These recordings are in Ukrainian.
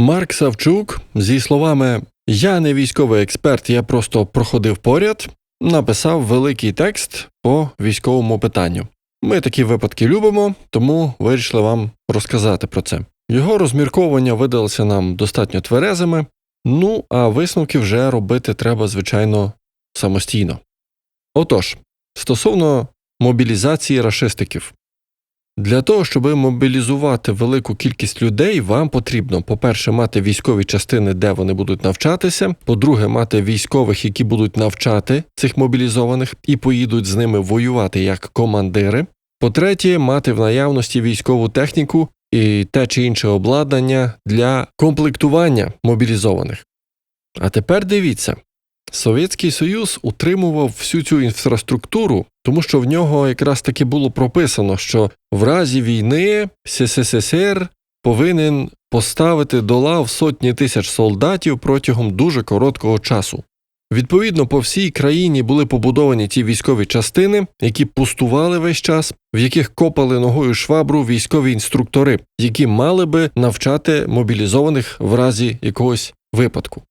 Марк Савчук, зі словами Я не військовий експерт, я просто проходив поряд, написав великий текст по військовому питанню. Ми такі випадки любимо, тому вирішили вам розказати про це. Його розмірковання видалися нам достатньо тверезими, ну а висновки вже робити треба, звичайно, самостійно. Отож, стосовно мобілізації рашистиків. Для того, щоб мобілізувати велику кількість людей, вам потрібно, по-перше, мати військові частини, де вони будуть навчатися. По-друге, мати військових, які будуть навчати цих мобілізованих і поїдуть з ними воювати як командири. По-третє, мати в наявності військову техніку і те чи інше обладнання для комплектування мобілізованих. А тепер дивіться. Совєтський Союз утримував всю цю інфраструктуру, тому що в нього якраз таки було прописано, що в разі війни СССР повинен поставити до лав сотні тисяч солдатів протягом дуже короткого часу. Відповідно, по всій країні були побудовані ті військові частини, які пустували весь час, в яких копали ногою швабру військові інструктори, які мали би навчати мобілізованих в разі якогось випадку.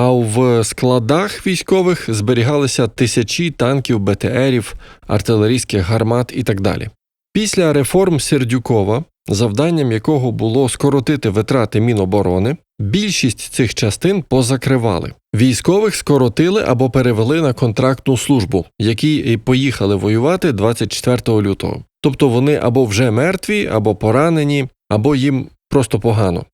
А в складах військових зберігалися тисячі танків, БТРів, артилерійських гармат і так далі. Після реформ Сердюкова, завданням якого було скоротити витрати Міноборони, більшість цих частин позакривали. Військових скоротили або перевели на контрактну службу, які і поїхали воювати 24 лютого. Тобто вони або вже мертві, або поранені, або їм просто погано.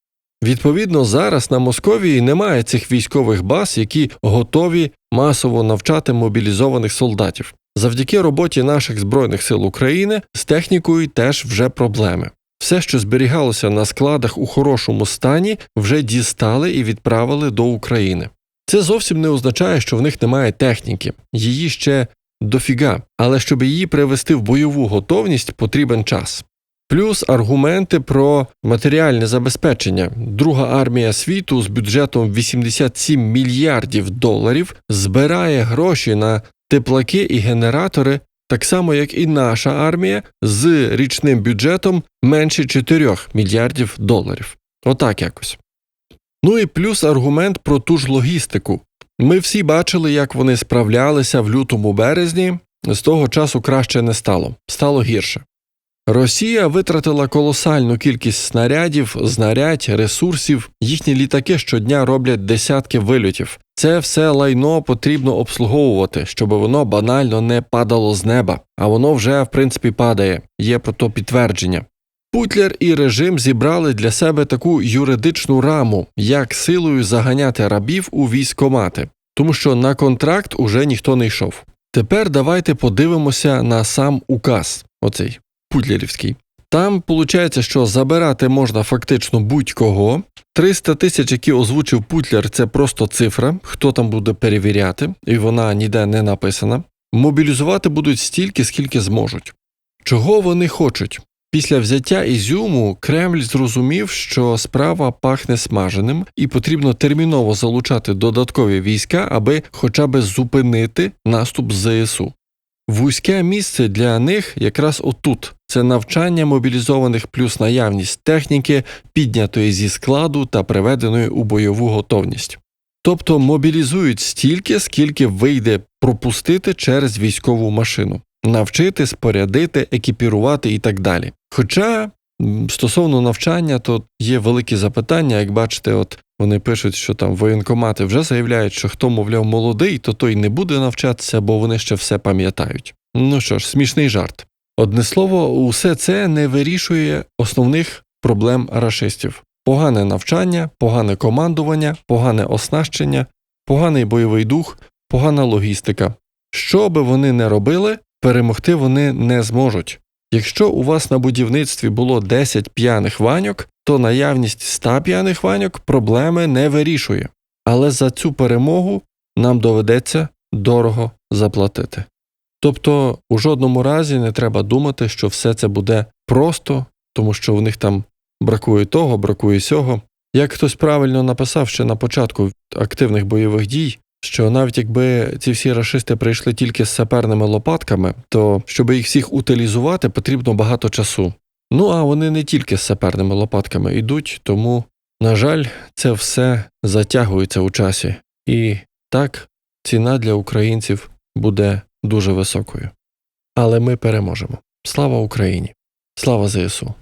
Відповідно, зараз на Московії немає цих військових баз, які готові масово навчати мобілізованих солдатів. Завдяки роботі наших Збройних сил України з технікою теж вже проблеми. Все, що зберігалося на складах у хорошому стані, вже дістали і відправили до України. Це зовсім не означає, що в них немає техніки, її ще дофіга, але щоб її привести в бойову готовність, потрібен час. Плюс аргументи про матеріальне забезпечення. Друга армія світу з бюджетом 87 мільярдів доларів збирає гроші на теплаки і генератори, так само як і наша армія з річним бюджетом менше 4 мільярдів доларів. Отак якось. Ну і плюс аргумент про ту ж логістику. Ми всі бачили, як вони справлялися в лютому березні, з того часу краще не стало, стало гірше. Росія витратила колосальну кількість снарядів, знарядь, ресурсів. Їхні літаки щодня роблять десятки вильотів. Це все лайно потрібно обслуговувати, щоб воно банально не падало з неба, а воно вже в принципі падає. Є про то підтвердження. Путлер і режим зібрали для себе таку юридичну раму, як силою заганяти рабів у військомати, тому що на контракт уже ніхто не йшов. Тепер давайте подивимося на сам указ. Оцей путлерівський. Там виходить, що забирати можна фактично будь-кого. 300 тисяч, які озвучив Путлер, це просто цифра, хто там буде перевіряти, і вона ніде не написана. Мобілізувати будуть стільки, скільки зможуть. Чого вони хочуть? Після взяття Ізюму Кремль зрозумів, що справа пахне смаженим, і потрібно терміново залучати додаткові війська, аби хоча б зупинити наступ ЗСУ. Вузьке місце для них якраз отут це навчання мобілізованих плюс наявність техніки, піднятої зі складу та приведеної у бойову готовність. Тобто мобілізують стільки, скільки вийде пропустити через військову машину, навчити, спорядити, екіпірувати і так далі. Хоча стосовно навчання, то є великі запитання, як бачите, от вони пишуть, що там воєнкомати вже заявляють, що хто, мовляв, молодий, то той не буде навчатися, бо вони ще все пам'ятають. Ну що ж, смішний жарт. Одне слово, усе це не вирішує основних проблем рашистів: погане навчання, погане командування, погане оснащення, поганий бойовий дух, погана логістика. Що би вони не робили, перемогти вони не зможуть. Якщо у вас на будівництві було 10 п'яних ваньок, то наявність 100 п'яних ваньок проблеми не вирішує. Але за цю перемогу нам доведеться дорого заплатити. Тобто у жодному разі не треба думати, що все це буде просто, тому що в них там бракує того, бракує сього. Як хтось правильно написав ще на початку активних бойових дій, що навіть якби ці всі расисти прийшли тільки з саперними лопатками, то щоб їх всіх утилізувати, потрібно багато часу. Ну а вони не тільки з саперними лопатками йдуть, тому, на жаль, це все затягується у часі, і так ціна для українців буде дуже високою. Але ми переможемо. Слава Україні! Слава ЗСУ!